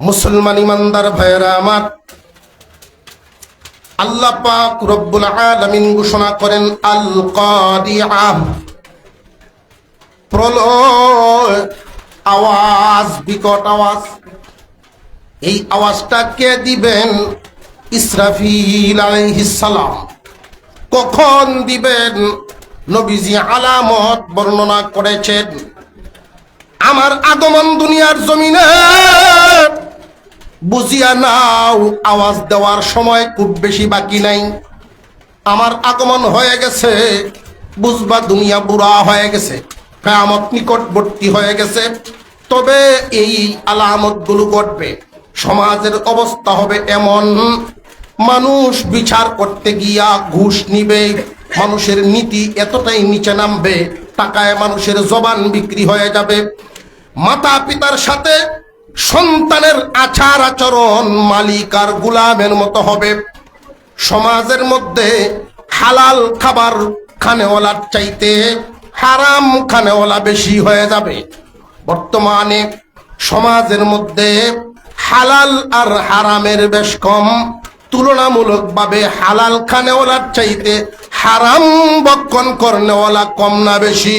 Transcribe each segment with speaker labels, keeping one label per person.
Speaker 1: মুসলমান ইমানদার ভাইয়েরা আমার, আল্লাহ পাক রব্বুল আলামিন ঘোষণা করেন আল কাদিআহ প্রলয়, আওয়াজ, বিকট আওয়াজ। এই আওয়াজটা কে দিবেন? ইসরাফিল সালাম। কখন দিবেন? নবীজি আলামত বর্ণনা করেছেন। আমার আগমন দুনিয়ার জমিনে বুঝিয়া নাও, আওয়াজ দেওয়ার সময় খুব বেশি বাকি নাই। আমার আগমন হয়ে গেছে, বুঝবা দুনিয়া বুড়া হয়ে গেছে, কেয়ামত নিকটবর্তী হয়ে গেছে। তবে এই আলামতগুলো ঘটবে, সমাজের অবস্থা হবে এমন, মানুষ বিচার করতে গিয়া ঘুষ নিবে, মানুষের নীতি এতটাই নিচে নামবে, টাকায় মানুষের জবান বিক্রি হয়ে যাবে। মাতা পিতার সাথে সন্তানের আচার আচরণ মালিক আর গুলামের মতো হবে। সমাজের মধ্যে হালাল খাবার খানেওয়ালার চাইতে হারাম খানেওয়ালা বেশি হয়ে যাবে। বর্তমানে সমাজের মধ্যে হালাল আর হারামের বেশ কম। তুলনামূলকভাবে হালাল খানেওয়ালার চাইতে হারাম বক্ষণ করনেওয়ালা কম না বেশি।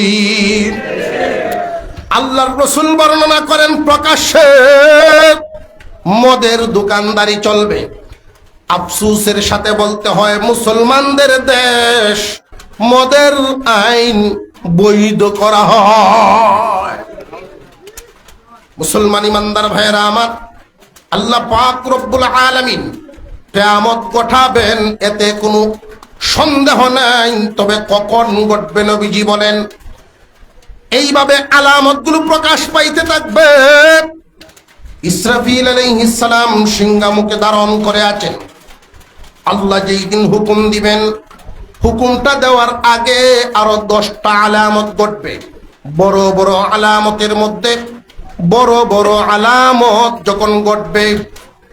Speaker 1: আল্লাহর রসুল বর্ণনা করেন প্রকাশ্যে, মদের দোকানদারি চলবে। আফসুসের সাথে বলতে হয়, মুসলমানদের দেশ, মদের আইন বৈধ করা হয়। মুসলমান ইমানদার ভাইয়েরা আমার, আল্লাহ পাক রব্বুল আলামিন কেয়ামত ঘটাবেন, এতে কোনো সন্দেহ নাই। তবে কখন ঘটবে নবীজি বলেন এইভাবে আলামতগুলো প্রকাশ পাইতে থাকবে। ইসরাফিল আলাইহিস সালাম সিংহামুখে ধারণ করে আছেন। আল্লাহ যেই দিন হুকুম দিবেন, হুকুমটা দেওয়ার আগে আরও দশটা আলামত ঘটবে। বড় বড় আলামতের মধ্যে বড় বড় আলামত যখন ঘটবে,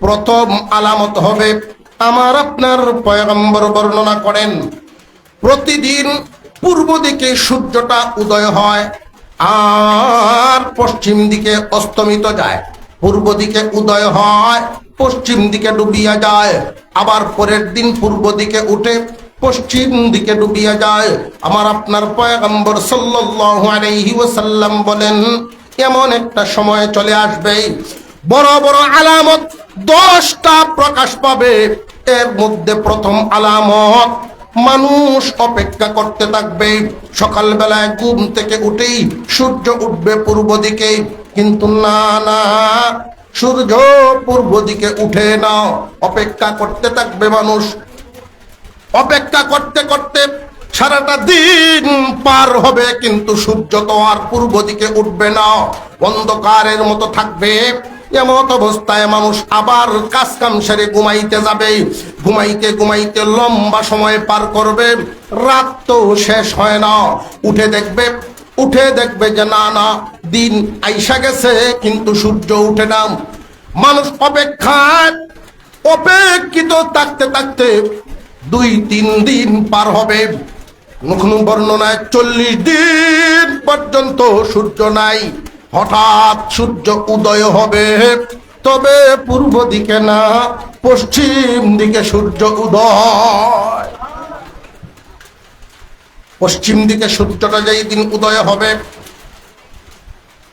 Speaker 1: প্রথম আলামত হবে আমার আপনার পয়গম্বর বর্ণনা করেন, প্রতিদিন পূর্ব দিকে সূর্যটা উদয় হয় আর পশ্চিম দিকে অস্তমিত যায়, পূর্ব দিকে উদয় হয়, পশ্চিম দিকে ডুবিয়া যায়, আবার পরের দিন পূর্ব দিকে উঠে পশ্চিম দিকে ডুবিয়া যায়। আমার আপনার পয়গম্বর আলাইহি ওয়াসাল্লাম বলেন, এমন একটা সময় চলে আসবে, বড় বড় আলামত দশটা প্রকাশ পাবে। এর মধ্যে প্রথম আলামত মানুষ অপেক্ষা করতে থাকবে। সকালবেলায় ঘুম থেকে উঠেই সূর্য উঠবে পূর্ব দিকে। কিন্তু না না, সূর্য পূর্ব দিকে উঠে না। অপেক্ষা করতে থাকবে মানুষ। অপেক্ষা করতে করতে সারাটা দিন পার হবে, কিন্তু সূর্য তো আর পূর্ব দিকে উঠবে না। অন্ধকারের মতো থাকবে। এমত অবস্থায় মানুষ আবার কাজ কাম সেরে ঘুমাইতে যাবে। ঘুমাইতে ঘুমাইতে লম্বা সময় পার করবে। রাত তো শেষ হয় না। উঠে দেখবে উঠে দেখবে যে না না, দিন আইসা গেছে, কিন্তু সূর্য উঠে না। মানুষ অপেক্ষায়, অপেক্ষিত থাকতে থাকতে দুই, তিন দিন পার হবে। বর্ণনায় চল্লিশ দিন পর্যন্ত সূর্য নাই। হঠাৎ সূর্য উদয় হবে। তবে পূর্ব দিকে না, পশ্চিম দিকে সূর্য উদয়। পশ্চিম দিকে সূর্যটা যেই দিন উদয় হবে,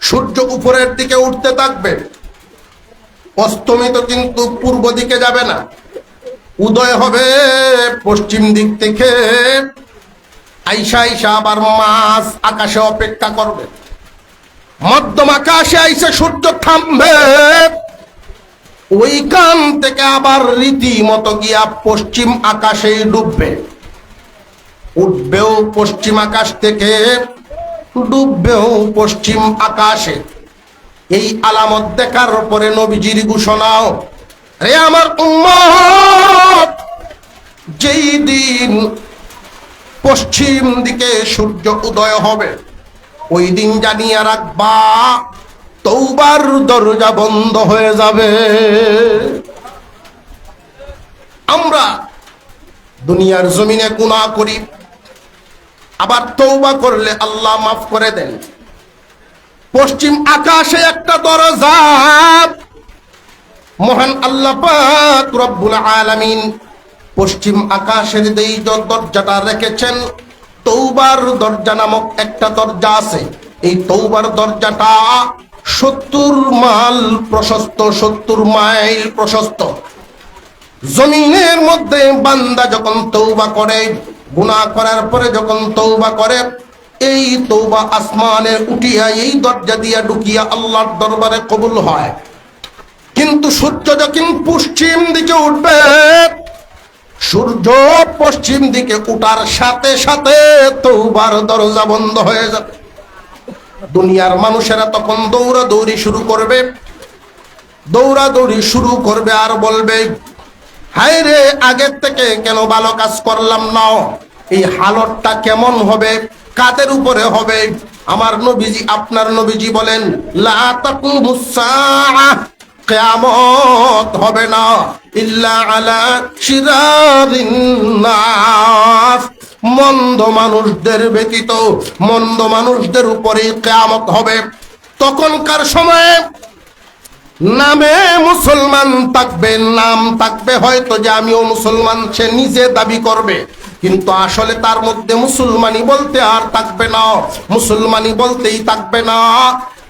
Speaker 1: সূর্য উপরের দিকে উঠতে থাকবে। অস্তমিত কিন্তু পূর্ব দিকে যাবে না। উদয় হবে পশ্চিম দিক থেকে। আইসা আইসা আবার মাছ আকাশে অপেক্ষা করবে। মধ্যম আকাশে আইসে সূর্য থামবে। ওইখান থেকে আবার রীতিমতো গিয়া পশ্চিম আকাশে ডুববে। উঠবেও পশ্চিম আকাশ থেকে, ডুববেও পশ্চিম আকাশে। এই আলামত দেখার পরে নবীজির ঘোষণাও, রে আমার উম্মত, যেই দিন পশ্চিম দিকে সূর্য উদয় হবে ওই দিন জানিয়ে রাখবা তৌবার দরজা বন্ধ হয়ে যাবে। আমরা দুনিয়ার জমিনে গুনাহ করি, আবার তৌবা করলে আল্লাহ মাফ করে দেন। পশ্চিম আকাশে একটা দরজা, মহান আল্লাহ পাক রব্বুল আলামিন পশ্চিম আকাশের দেই দরজাটা রেখেছেন তৌবার দরজা নামক একটা দরজা আছে। এই তৌবার দরজাটা সত্তর মাইল প্রশস্ত, সত্তর মাইল প্রশস্ত। জমিনের মধ্যে বান্দা যখন তৌবা করে, গুনাহ করার পরে যখন তৌবা করে, এই তৌবা আসমানে উঠিয়া, এই দরজা দিয়া ঢুকিয়া আল্লাহর দরবারে কবুল হয়। কিন্তু সূর্য যখন পশ্চিম দিকে উঠবে সূর্য পশ্চিম দিকে উঠার সাথে সাথে তৌবার দরজা বন্ধ হয়ে যাবে। দুনিয়ার মানুষেরা তখন দৌড়াদৌড়ি শুরু করবে। দৌড়াদৌড়ি শুরু করবে আর বলবে, হায় রে, আগের থেকে কেন ভালো কাজ করলাম না? এই হালতটা কেমন হবে? কাদের উপরে হবে? আমার নবীজি, আপনার নবীজি বলেন, লা তাকুমুস সাআহ। কিয়ামত হবে না। ইল্লা আলা শিরারিন নাস। মন্দ মানুষদের ব্যতীত, মন্দ মানুষদের উপরে কিয়ামত হবে। তখনকার সময়ে নামে মুসলমান থাকবে, নাম থাকবে, হয়তো যে আমিও মুসলমান, সে নিজে দাবি করবে। কিন্তু আসলে তার মধ্যে মুসলমানি বলতে আর থাকবে না। মুসলমানি বলতেই থাকবে না।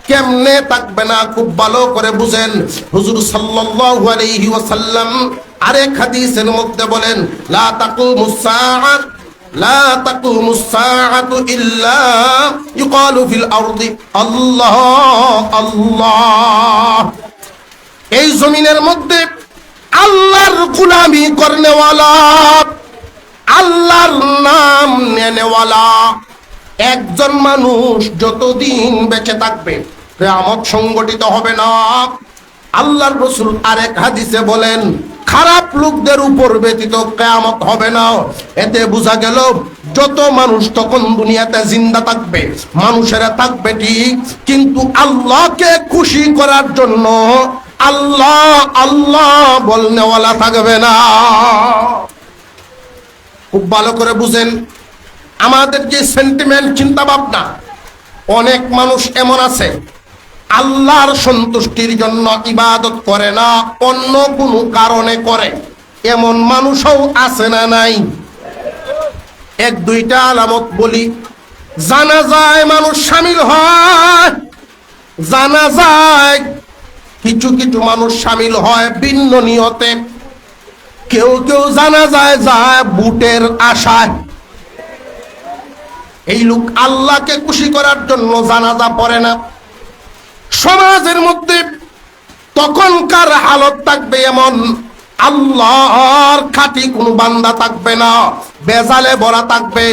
Speaker 1: কেমনে থাকবে না খুব ভালো করে বুঝেন? হুজুর সাল্লাল্লাহু আলাইহি ওয়াসাল্লাম আরেক হাদিসের মধ্যে বলেন, লা তাকুমুস সাআত, লা তাকুমুস সাআতু ইল্লা ইউকালু ফিল আরদি। আল্লাহ আল্লাহ। এই জমিনের মধ্যে আল্লাহর গোলামি করনেওয়ালা, আল্লাহর নাম নেনেওয়ালা, একজন মানুষ যতদিন বেঁচে থাকবে কেয়ামত সংগঠিত হবে না। আল্লাহর রসুল আরেক হাদিসে বলেন, খারাপ লোকদের উপর ব্যতীত কেয়ামত হবে না। এতে বোঝা গেল, যত মানুষ তখন দুনিয়াতে জিন্দা থাকবে, মানুষেরা থাকবে ঠিক, কিন্তু আল্লাহকে খুশি করার জন্য আল্লাহ আল্লাহ বলনেওয়ালা থাকবে না। খুব ভালো করে বুঝেন, আমাদের যে সেন্টিমেন্ট চিন্তা ভাবনা অনেক মানুষ এমন আছে আল্লাহর সন্তুষ্টির জন্য ইবাদত করে না, অন্য কোনো কারণে করে। এমন মানুষও আছে না নাই? এক, দুইটা আলামত বলি। জানা যায় মানুষ সামিল হয়। জানা যায় কিছু কিছু মানুষ সামিল হয় ভিন্ন নিয়তে। কেউ কেউ জানা যায় যায় বুটের আশায়। এই লোক আল্লাহকে খুশি করার জন্য জানাজা পড়ে না। সমাজের মধ্যে তখনকার হালত থাকবে এমন, আল্লাহর খাঁটি কোন বান্দা থাকবে না, বেজালে ভরা থাকবে,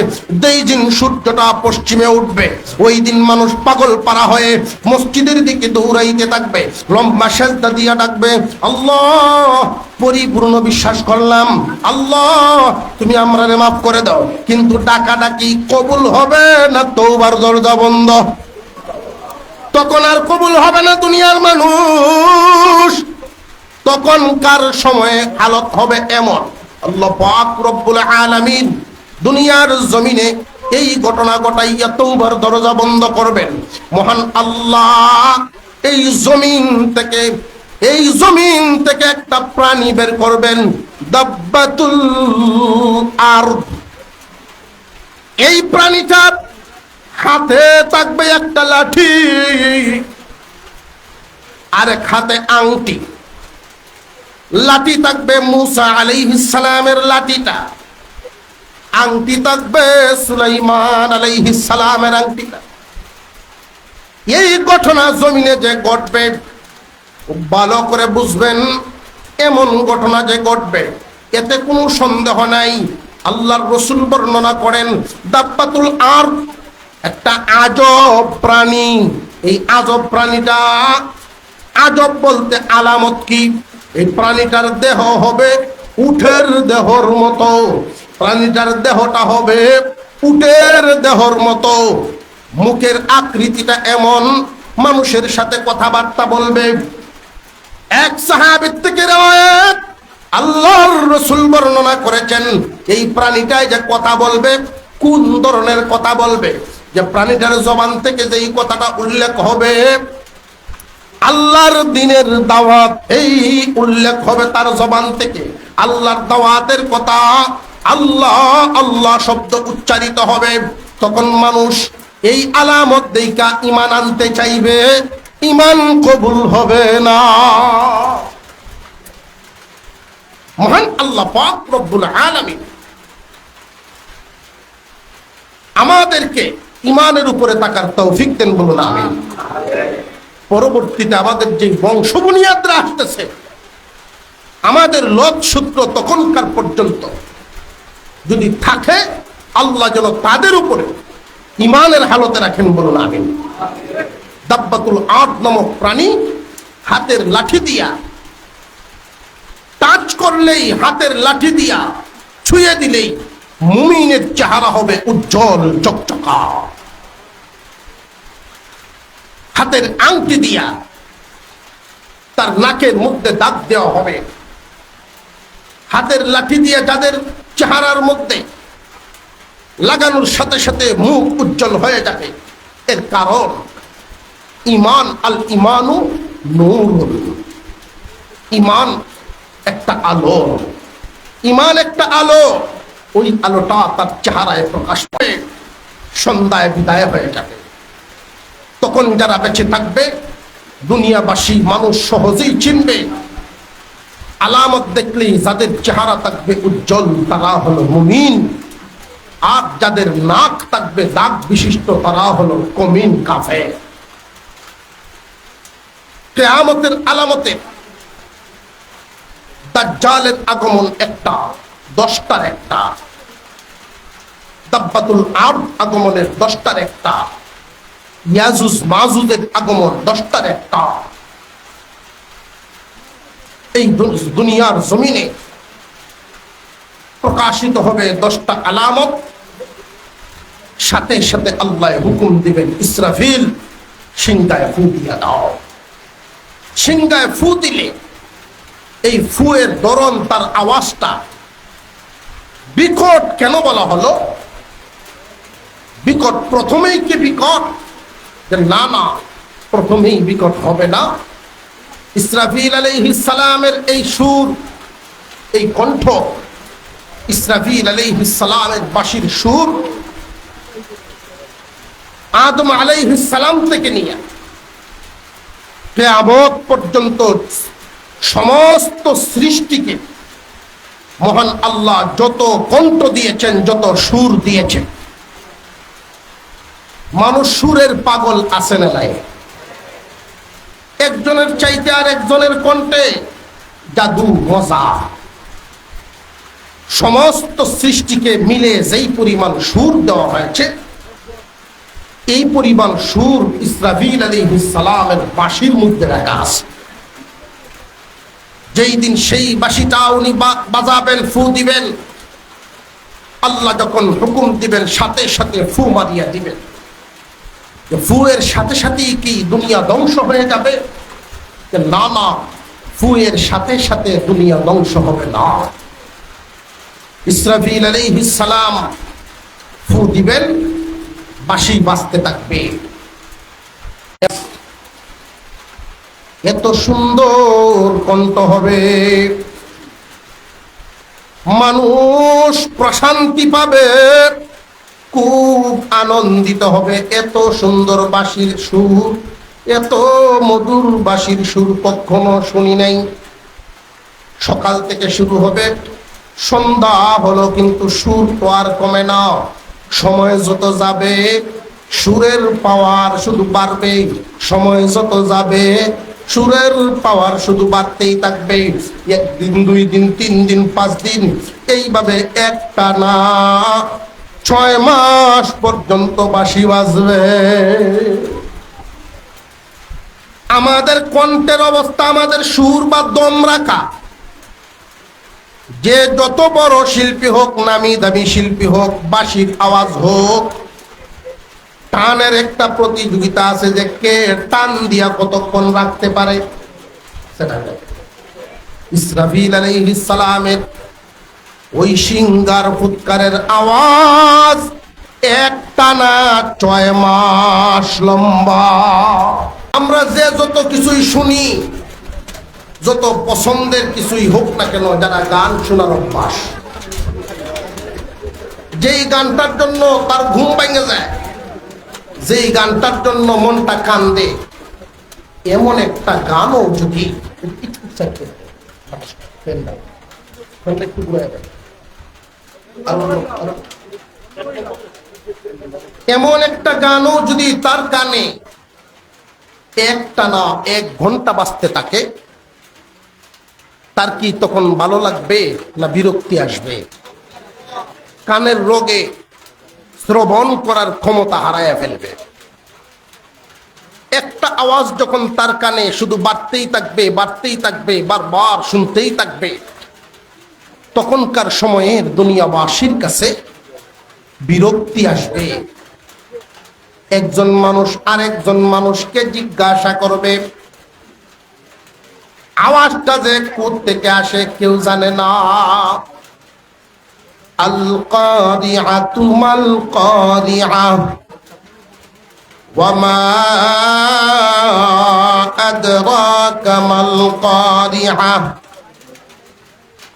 Speaker 1: যেই দিন সূর্যটা পশ্চিমে উঠবে, ওই দিন মানুষ পাগল পারা হয়ে মসজিদের দিকে দৌড়াইতে থাকবে, লম্বা সেজদা দিয়া ডাকবে, আল্লাহ, পরিপূর্ণ বিশ্বাস করলাম, আল্লাহ, তুমি আমরারে মাফ করে দাও, কিন্তু ডাকা ডাকি কবুল হবে না তৌবার দরজা বন্ধ। তখন আর কবুল হবে না দুনিয়ার মানুষ। তখনকার সময়ে হালত হবে এমন। আলামিন দুনিয়ার জমিনে এই ঘটনা ঘটাইয়া তৌবার দরজা বন্ধ করবেন। মহান আল্লাহ, এই জমিন থেকে, এই জমিন থেকে একটা প্রাণী বের করবেন। দাব্বাতুল আর এই প্রাণীটা হাতে থাকবে একটা লাঠি, আর হাতে আংটি। লাঠি থাকবে মুসা আলাইহিস সালামের লাঠিটা। আংটি থাকবে সুলাইমান আলাইহিস সালামের আংটিটা। এই ঘটনা জমিনে যে ঘটবে, ভালো করে বুঝবেন, এমন ঘটনা যে ঘটবে, এতে কোনো সন্দেহ নাই। আল্লাহর রসুল বর্ণনা করেন, দাপ্পাতুল আর একটা আজব প্রাণী। এই আজব প্রাণীটা আজব বলতে আলামত কি? এই প্রাণীটার দেহ হবে উঠের দেহর মতো। প্রাণীটার দেহটা হবে উটের দেহর মতো। মুখের আকৃতিটা এমন, মানুষের সাথে কথাবার্তা বলবে। এক সাহাবির থেকে আল্লাহর রসুল বর্ণনা করেছেন, এই প্রাণীটাই যে কথা বলবে, কোন ধরনের কথা বলবে? যে প্রাণীটার জবান থেকে যে এই কথাটা উল্লেখ হবে, আল্লাহর দিনের দাওয়াত এই উল্লেখ হবে তার জবান থেকে। আল্লাহর দাওয়াতের কথা আল্লাহ আল্লাহ শব্দ উচ্চারিত হবে। তখন মানুষ এই আলামত দেইকা ইমান আনতে চাইবে ইমান কবুল হবে না। মহান আল্লাহ পাক রব্বুল আলামিন আমাদেরকে ইমানের উপরে তাকার তৌফিক দেন বলুন, আমিন। পরবর্তীতে আমাদের যে বংশ বুনিয়াদরা আসতেছে, আমাদের লোক সূত্র তখনকার পর্যন্ত যদি থাকে, আল্লাহ যেন তাদের উপরে ইমানের হালতে রাখেন বলুন, আমিন। দাব্বাতুল আট নামক প্রাণী হাতের লাঠি দিয়া, টাচ করলেই হাতের লাঠি দিয়া ছুঁয়ে দিলেই মুমিনের চেহারা হবে উজ্জ্বল চকচকা। হাতের আংটি দিয়া তার নাকের মধ্যে দাগ দেওয়া হবে। হাতের লাঠি দিয়ে যাদের চেহারার মধ্যে লাগানোর সাথে সাথে মুখ উজ্জ্বল হয়ে যাবে। এর কারণ ইমান আল ইমানু নূর ইমান একটা আলো। ইমান একটা আলো। ওই আলোটা তার চেহারায় প্রকাশ পায় সন্ধ্যায় বিদায় হয়ে যাবে। তখন যারা বেঁচে থাকবে, দুনিয়াবাসী মানুষ সহজেই চিনবে, আলামত দেখলেই যাদের চেহারা থাকবে উজ্জ্বল, তারা হলো মুমিন। আর যাদের নাক থাকবে দাগ বিশিষ্ট, তারা হলো কমিন কাফে কেয়ামতের আলামতের দাজ্জালের আগমন একটা। দশটার একটা। দাব্বাতুল আব আগমনের দশটার একটা। ইয়াজুজ মাজুদের আগমন দশটার একটা। এই দুনিয়ার জমিনে প্রকাশিত হবে দশটা আলামত। সাথে সাথে আল্লাহ হুকুম দিবেন, ইসরাফিল সিংগায় ফু দিয়া দাও। সিংগায় ফু দিলে এই ফুয়ের দরন তার আওয়াজটা বিকট কেন বলা হলো? বিকট প্রথমেই কি বিকট? না না, প্রথমেই বিকট হবে না। ইসরাফিল সালামের এই সুর, এই কণ্ঠ, ইসরাফিল সালামের বাঁশির সুর, আদম সালাম থেকে নিয়ে কেয়ামত পর্যন্ত সমস্ত সৃষ্টিকে মহান আল্লাহ যত কণ্ঠ দিয়েছেন, যত সুর দিয়েছেন। মানুষ সুরের পাগল আছে নাই? একজনের চাইতে আর একজনের কণ্ঠে জাদু, মজা। সমস্ত সৃষ্টিকে মিলে যেই পরিমাণ সুর দেওয়া হয়েছে, এই পরিমাণ সুর ইসরাফিল আলী সালামের বাঁশির মধ্যে রাখা আছে। যেই দিন সেই বাঁশিটা উনি বাজাবেন, ফু দিবেন, আল্লাহ যখন হুকুম দিবেন, সাথে সাথে ফু মারিয়া দিবেন। ফু এর সাথে সাথেই কি দুনিয়া ধ্বংস হয়ে যাবে? না না ফু এর সাথে সাথে দুনিয়া ধ্বংস হবে না। ইসরাফিল আলাইহিস সালাম ফু দিবেন, বাঁশি বাজতে থাকবে। এত সুন্দর কণ্ঠ হবে। মানুষ প্রশান্তি পাবে, খুব আনন্দিত হবে। এত সুন্দর বাসির সুর, এত মধুর বাসির সুর কখনো শুনি নাই। সকাল থেকে শুরু হবে, সন্ধ্যা হলো কিন্তু সুর তো আর কমে না। সময় যত যাবে, সুরের পাওয়ার শুধু বাড়বে সময় যত যাবে সুরের পাওয়ার শুধু বাড়তেই থাকবে। একদিন, দুই দিন, তিন দিন, পাঁচ দিন, এইভাবে একটা না। ছয় মাস পর্যন্ত বাঁশি বাজবে। আমাদের কণ্ঠের অবস্থা, আমাদের সুর বা দম রাখা। যে যত বড় শিল্পী হোক, নামি দামি শিল্পী হোক, বাঁশির আওয়াজ হোক টানের একটা প্রতিযোগিতা আছে যে কে টান দিয়া কতক্ষণ রাখতে পারে? ওই সিঙ্গার ফুৎকারের আওয়াজ ছয় মাস লম্বা। আমরা যে যত কিছুই শুনি, যত পছন্দের কিছুই হোক না কেন, যারা গান শোনার অভ্যাস, যেই গানটার জন্য তার ঘুম ভেঙে যায়। যেই গানটার জন্য মনটা কান্দে, এমন একটা গানও যদি এমন একটা গানও যদি তার গানে একটা না এক ঘণ্টা বাঁচতে থাকে, তার কি তখন ভালো লাগবে না বিরক্তি আসবে? কানের রোগে শ্রবণ করার ক্ষমতা হারায় ফেলবে। একটা আওয়াজ যখন তার কানে শুধু বাড়তেই থাকবে বাড়তেই থাকবে, বারবার শুনতেই থাকবে, তখনকার সময়ের দুনিয়াবাসীর কাছে বিরক্তি আসবে। একজন মানুষ আরেকজন মানুষকে জিজ্ঞাসা করবে, আওয়াজটা যে কোথ থেকে আসে কেউ জানে না। আল কারিআতু মাল কারিআ وما أدراك ما القارعة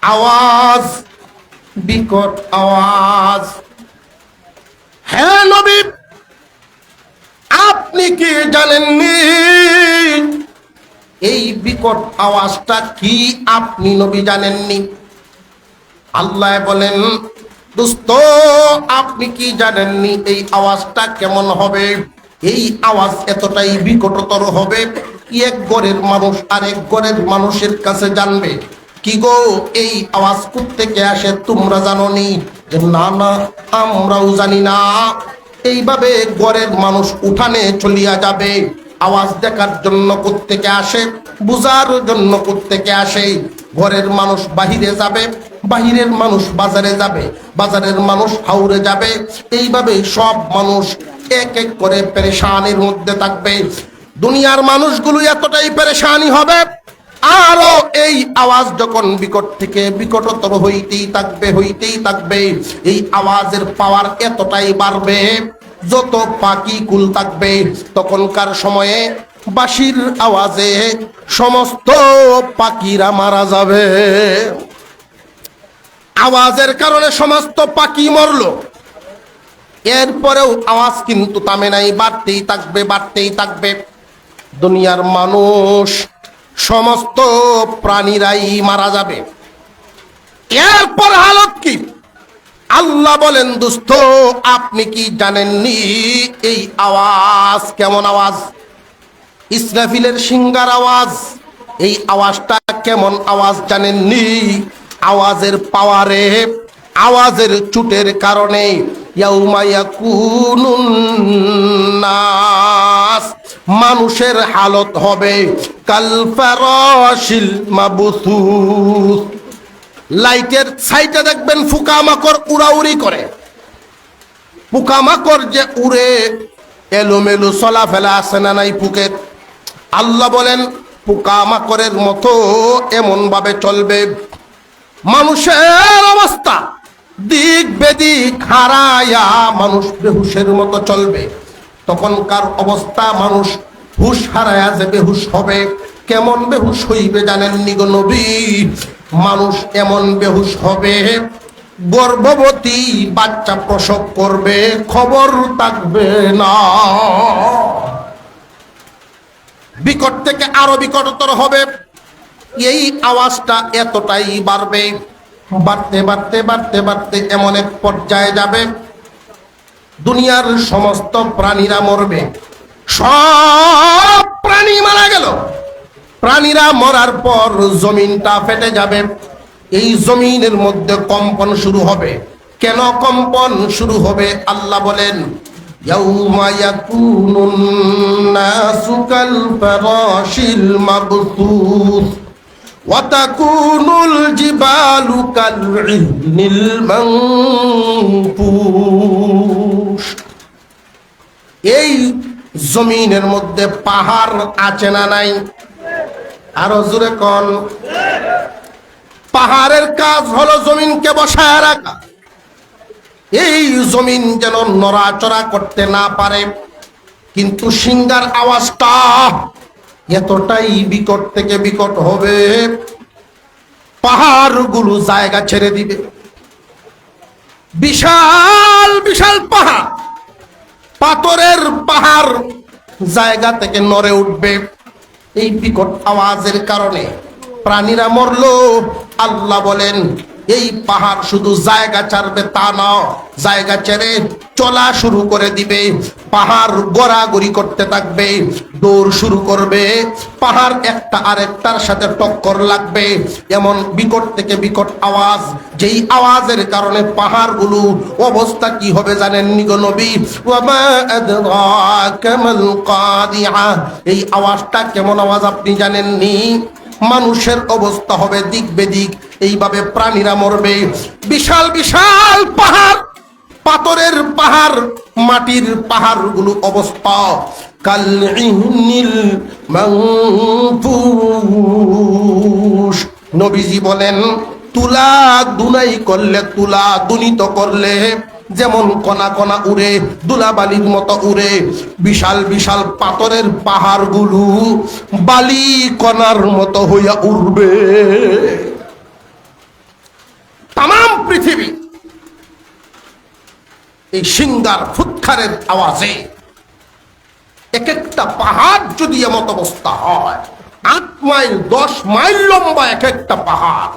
Speaker 1: আওয়াজ বিকট আওয়াজ হ্যাঁ নবী আপনি কি জানেননি এই বিকট আওয়াজটা কি আপনি নবী জানেননি আল্লাহ বলেন দোস্ত, আপনি কি জানেননি এই আওয়াজটা কেমন হবে? এই আওয়াজ এতটাই বিকটতর হবে কি এক গড়ের মানুষ আরেক গড়ের মানুষের কাছে জানবে? কি গো, এই আওয়াজ থেকে আসে তোমরা জানো নি যে না না, আমরাও জানি না। এইভাবে গড়ের মানুষ উঠানে চলিয়া যাবে। আওয়াজ দেখার জন্য থেকে আসে? বুঝার জন্য থেকে আসে। ঘরের মানুষ বাহিরে যাবে, বাহিরের মানুষ বাজারে যাবে, বাজারের মানুষ হাউরে যাবে। এইভাবে সব মানুষ এক এক করে পেরেশানির মধ্যে থাকবে। দুনিয়ার মানুষগুলো এতটাই পেরেশানি হবে আরও এই আওয়াজ যখন বিকট থেকে বিকটতর হইতেই থাকবে হইতেই থাকবে, এই আওয়াজের পাওয়ার এতটাই বাড়বে, যত পাখি কুল থাকবে, তখনকার সময়ে বাঁশির আওয়াজে সমস্ত পাখিরা মারা যাবে। আওয়াজের কারণে সমস্ত পাখি মরল। এরপরেও আওয়াজ কিন্তু থামে নাই, বাড়তেই থাকবে বাড়তেই থাকবে। দুনিয়ার মানুষ, সমস্ত প্রাণীরাই মারা যাবে। এরপর হালত কি? আল্লাহ বলেন, দুস্থ, আপনি কি জানেননি এই আওয়াজ? কেমন আওয়াজ? ইসরাফিলের সিঙ্গার আওয়াজ। এই আওয়াজটা কেমন আওয়াজ জানেননি? আওয়াজের পাওয়ারে, আওয়াজের চুটের কারণে মানুষের হালত হবে কাল ফারাশিল মাবসুস। লাইটের সাইডে দেখবেন ফুকামাকড় উড়াউড়ি করে। পোকামাকড় যে উড়ে, এলোমেলো চলাফেলা আছে না নাই পুকের আল্লাহ বলেন, পোকামাকড়ের মতো এমন ভাবে চলবে। মানুষের অবস্থা দিক বেদিক হারায়া মানুষ বেহুশের মতো চলবে। তখনকার অবস্থা, মানুষ হুশ হারায়া যে বেহুশ হবে, কেমন বেহুশ হইবে জানেন নিগো নবী? মানুষ এমন বেহুশ হবে, গর্ভবতী বাচ্চা প্রসব করবে, খবর থাকবে না। বিকট থেকে আরও বিকটতর হবে। এই আওয়াজটা এতটাই বাড়বে, বাড়তে বাড়তে বাড়তে বাড়তে এমন এক পর্যায়ে যাবে। দুনিয়ার সমস্ত প্রাণীরা মরবে। সব প্রাণী মারা গেল। প্রাণীরা মরার পর জমিনটা ফেটে যাবে। এই জমিনের মধ্যে কম্পন শুরু হবে। কেন কম্পন শুরু হবে? আল্লাহ বলেন يوم يكون الناس كالفراش المبثوث وتكون الجبال كالعهن المنفوش এই জমিনের মধ্যে পাহাড় আছে না নাই আরো জোরে কন পাহাড়ের কাজ হলো জমিনকে বসায় রাখা এই জমিন যেন নড়াচড়া করতে না পারে। কিন্তু সিঙ্গার আওয়াজটা এতটাই বিকট থেকে বিকট হবে। পাহাড়গুলো জায়গা ছেড়ে দিবে। বিশাল বিশাল পাহাড়। পাথরের পাহাড় জায়গা থেকে নড়ে উঠবে। এই বিকট আওয়াজের কারণে প্রাণীরা মরলো। আল্লাহ বলেন, এই পাহাড় শুধু জায়গা ছাড়বে তা না জায়গা ছেড়ে চলা শুরু করে দিবে। পাহাড় গড়াগড়ি করতে থাকবে, দৌড় শুরু করবে। পাহাড় একটা আরেকটার সাথে টক্কর লাগবে। এমন বিকট থেকে বিকট আওয়াজ, যেই আওয়াজের কারণে পাহাড়গুলো অবস্থা কি হবে জানেন নিগো নবী? ওয়ামা আদরাকা মাল কাদিআ এই আওয়াজটা কেমন আওয়াজ আপনি জানেননি মানুষের অবস্থা হবে দিক বেদিক, এইভাবে প্রাণীরা মরবে। বিশাল বিশাল পাহাড়, পাথরের পাহাড়, মাটির পাহাড়গুলো অবস্থা। কাল ইহনিল নবীজি বলেন, তুলা দুনাই করলে তুলা, দুনিত করলে যেমন কণা কণা উড়ে, দুলাবালির মতো উড়ে, বিশাল বিশাল পাথরের পাহাড়গুলো বালি কণার মতো হইয়া উড়বে। তাম পৃথিবী এই সিঙ্গার ফুৎকারের আওয়াজে এক একটা পাহাড় যদি এমত অবস্থা হয়, আট মাইল, দশ মাইল লম্বা এক একটা পাহাড়।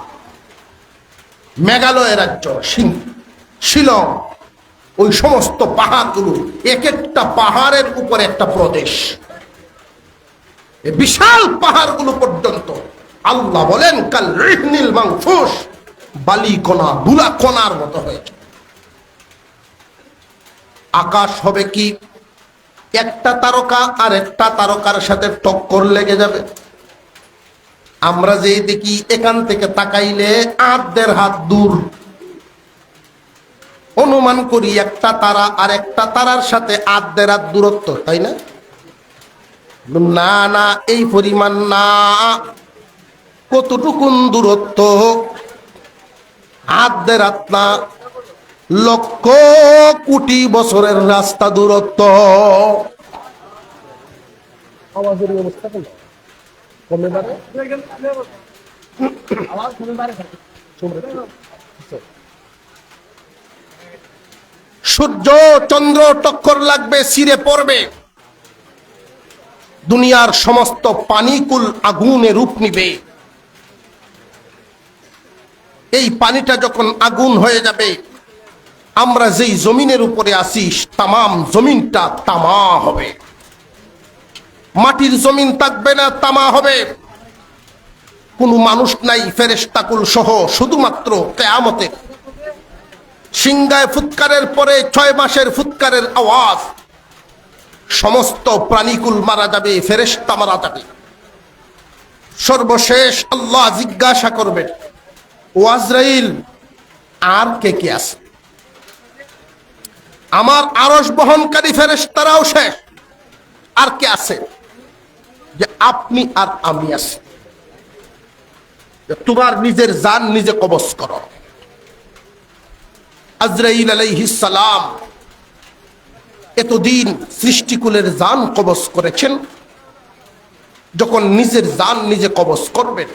Speaker 1: মেঘালয় রাজ্য শিলং ওই সমস্ত পাহাড়গুলো এক একটা পাহাড়ের উপর একটা প্রদেশ। বিশাল পাহাড়গুলো পর্যন্ত আল্লাহ বলেন, কাল রিহনিল মাংফুস বালি কণা, দুলা কণার মতো হয়েছে আকাশ হবে কি? একটা তারকা আর একটা তারকার সাথে টক্কর লেগে যাবে। আমরা যে দেখি এখান থেকে তাকাইলে আট দেড় হাত দূর। অনুমান করি একটা তারা আর একটা তারার সাথে আট দেড় দূরত্ব তাই না? না না এই পরিমাণ না কতটুকুন দূরত্ব? দেড় হাত না লক্ষ কোটি বছরের রাস্তা দূরত্ব।
Speaker 2: আওয়াজের অবস্থা কেন কমে বাড়ে। আওয়াজ কমে বাড়ে।
Speaker 1: সূর্য, চন্দ্র, টক্কর লাগবে সিরে পড়বে। দুনিয়ার সমস্ত পানিকুল আগুনে রূপ নিবে। এই পানিটা যখন আগুন হয়ে যাবে, আমরা যেই জমিনের উপরে আসি তামাম জমিনটা তামা হবে। মাটির জমিন থাকবে না, তামা হবে। কোনো মানুষ নাই ফেরেস্তাকুল সহ শুধুমাত্র কেয়ামতের সিংগায় ফুৎকারের পরে ছয় মাসের ফুৎকারের আওয়াজ। সমস্ত প্রাণীকুল মারা যাবে ফেরেস্তা মারা যাবে। সর্বশেষ আল্লাহ জিজ্ঞাসা করবেন ও আজরাইল, আর কে কে আছে? আমার আরস বহনকারী ফেরেস্তারাও শেষ। আর কে আছে? যে আপনি আর আমি আছি। তোমার নিজের জান নিজে কবজ করো। আজরাইল আলাইহিস সালাম এতদিন সৃষ্টিকুলের জান কবজ করেছেন। যখন নিজের জান নিজে কবজ করবেন,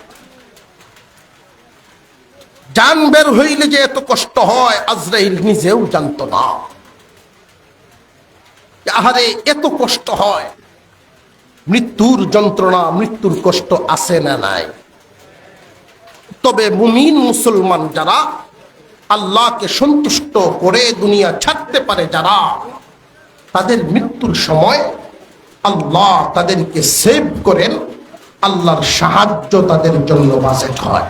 Speaker 1: জান বের হইলে যে এত কষ্ট হয়, আজরাইল নিজেও জানতো না। আহারে এত কষ্ট হয়, মৃত্যুর যন্ত্রণা, মৃত্যুর কষ্ট আছে না নাই? তবে মুমিন মুসলমান যারা আল্লাহকে সন্তুষ্ট করে দুনিয়া ছাড়তে পারে যারা, তাদের মৃত্যুর সময় আল্লাহ তাদেরকে সেভ করেন, আল্লাহর সাহায্য তাদের জন্য বাজেট হয়।